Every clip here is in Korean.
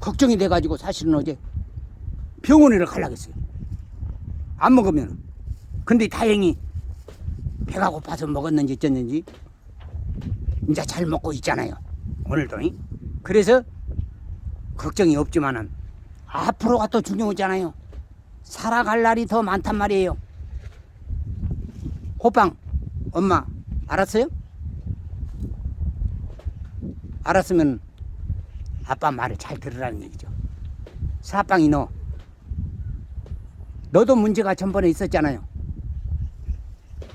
걱정이 돼가지고 사실은 어제 병원에 가려고 했어요. 안 먹으면. 근데 다행히 배가 고파서 먹었는지 어쨌는지 이제 잘 먹고 있잖아요. 오늘도. 이. 그래서 걱정이 없지만은 앞으로가 또 중요하잖아요. 살아갈 날이 더 많단 말이에요. 호빵, 엄마, 알았어요? 알았으면 아빠 말을 잘 들으라는 얘기죠. 사빵이 너, 너도 문제가 전번에 있었잖아요.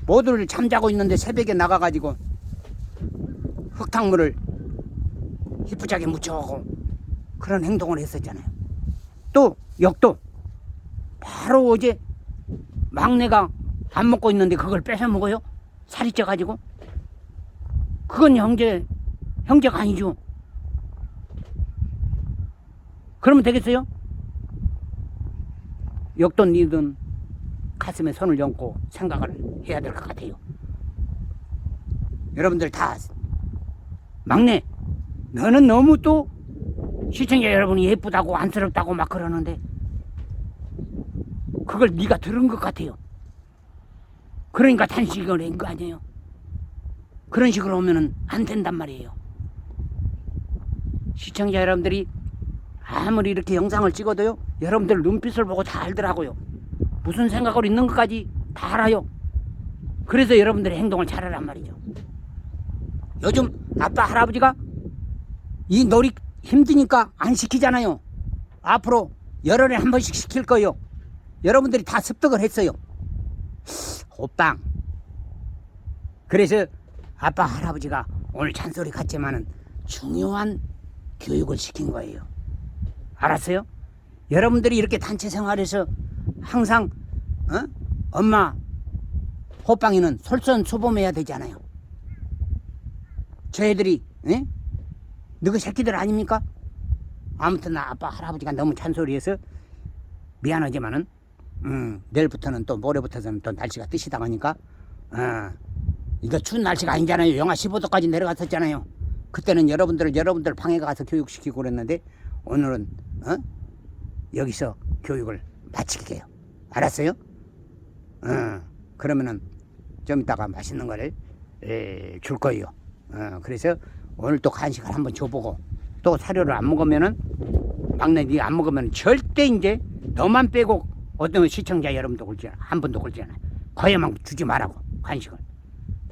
모두를 잠자고 있는데 새벽에 나가가지고 흙탕물을 희뿌자게 묻혀오고 그런 행동을 했었잖아요. 또 역도 바로 어제 막내가 안 먹고 있는데 그걸 뺏어 먹어요? 살이 쪄가지고 그건 형제 형제가 아니죠. 그러면 되겠어요? 역돈 니든 가슴에 손을 얹고 생각을 해야 될 것 같아요. 여러분들 다 막내 너는 너무 또 시청자 여러분이 예쁘다고 안쓰럽다고 막 그러는데 그걸 네가 들은 것 같아요. 그러니까 단식을 한 거 아니에요. 그런 식으로 오면은 안 된단 말이에요. 시청자 여러분들이 아무리 이렇게 영상을 찍어도요, 여러분들 눈빛을 보고 다 알더라고요. 무슨 생각으로 있는 것까지 다 알아요. 그래서 여러분들의 행동을 잘하란 말이죠. 요즘 아빠 할아버지가 이 놀이 힘드니까 안 시키잖아요. 앞으로 열흘에 한 번씩 시킬 거예요. 여러분들이 다 습득을 했어요. 호빵. 그래서 아빠 할아버지가 오늘 잔소리 같지만은 중요한 교육을 시킨 거예요. 알았어요? 여러분들이 이렇게 단체 생활에서 항상 어? 엄마 호빵이는 솔선수범해야 되잖아요. 저희들이 에? 너희 새끼들 아닙니까? 아무튼 나 아빠 할아버지가 너무 잔소리해서 미안하지만은 음, 내일부터는 또 모레부터는 또 날씨가 뜨시다가니까 어, 이거 추운 날씨가 아니잖아요. 영하 15도까지 내려갔었잖아요. 그때는 여러분들을 여러분들 방에 가서 교육시키고 그랬는데 오늘은 어? 여기서 교육을 마치게요. 알았어요? 어, 그러면은 좀 이따가 맛있는 거를 에, 줄 거예요. 어, 그래서 오늘 또 간식을 한번 줘보고 또 사료를 안 먹으면은 막내 네가 안 먹으면 절대 이제 너만 빼고 어떤 시청자 여러분도 굴지 않아. 한 번도 굴지 않아. 거야만 주지 말라고 간식을.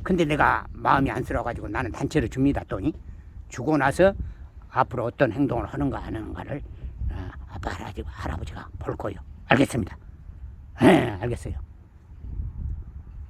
근데 내가 마음이 안쓰러워가지고 나는 단체로 줍니다 또니 주고 나서 앞으로 어떤 행동을 하는가 안 하는가를 어, 아빠 할아버지, 할아버지가 볼 거예요. 알겠습니다. 예, 알겠어요.